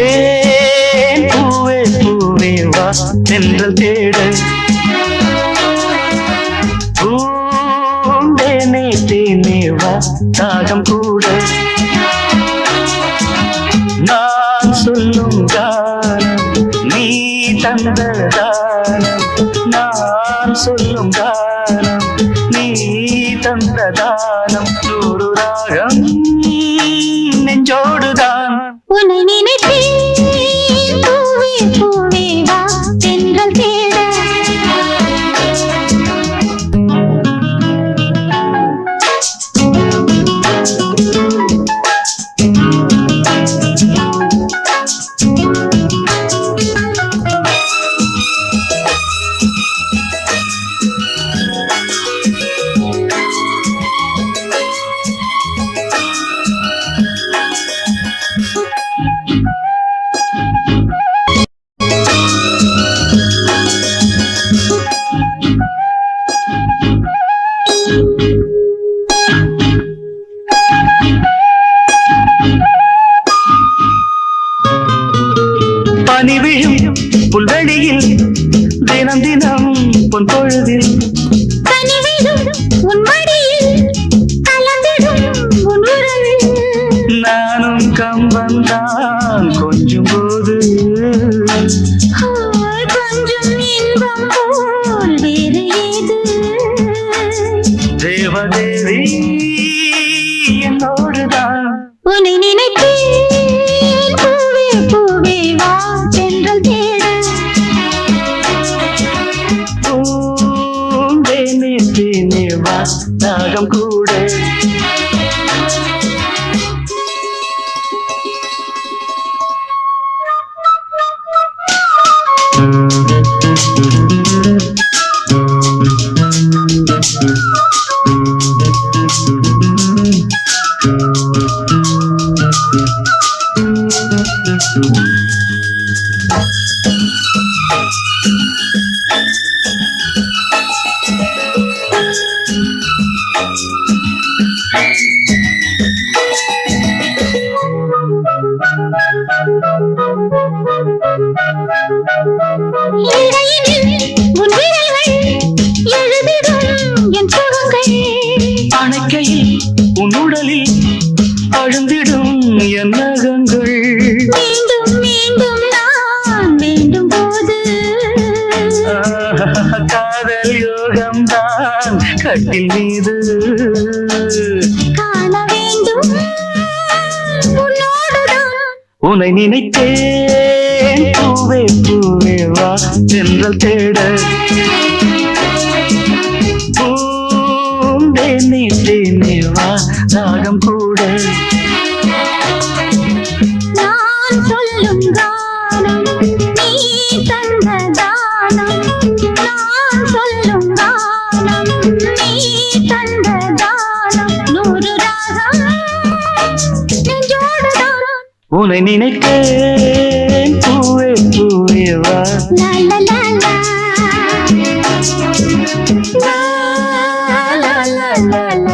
நினைத்தேன் பூவே பூவே வா தென்றல் தேட பூண்டேனே தேனே வா தாகம் கூட நான் சொல்லும் கானம் நீ தந்த தானம் நான் சொல்லும் கானம் நீ தந்த தானம் நூறு ராகம் நெஞ்சோடுதான் உன்னை நினை பனி விழும் புல்வெளியில் தினம் தினம் பொன் பொழுதில். நானும் கொஞ்சம் போது. ஓய், கொஞ்சம் ஏது? தேவதேவி என்னோடுதான். வா தாகம் கூட இடையினில் you அணைக்கையில் உன் உடலில் அழுந்திடும் என் நகங்கள். மீண்டும் மீண்டும் நான் வேண்டும் போது. காதல் யோகம்தான் கட்டில் மீது. உன்னை நினைத்தேன். பூவே பூவே வா சென்றல் தேட. பூந்தேனே தேனே வா ராகம் கூட. உன்னை நினைத்தேன். பூவே பூவே வா. la la la la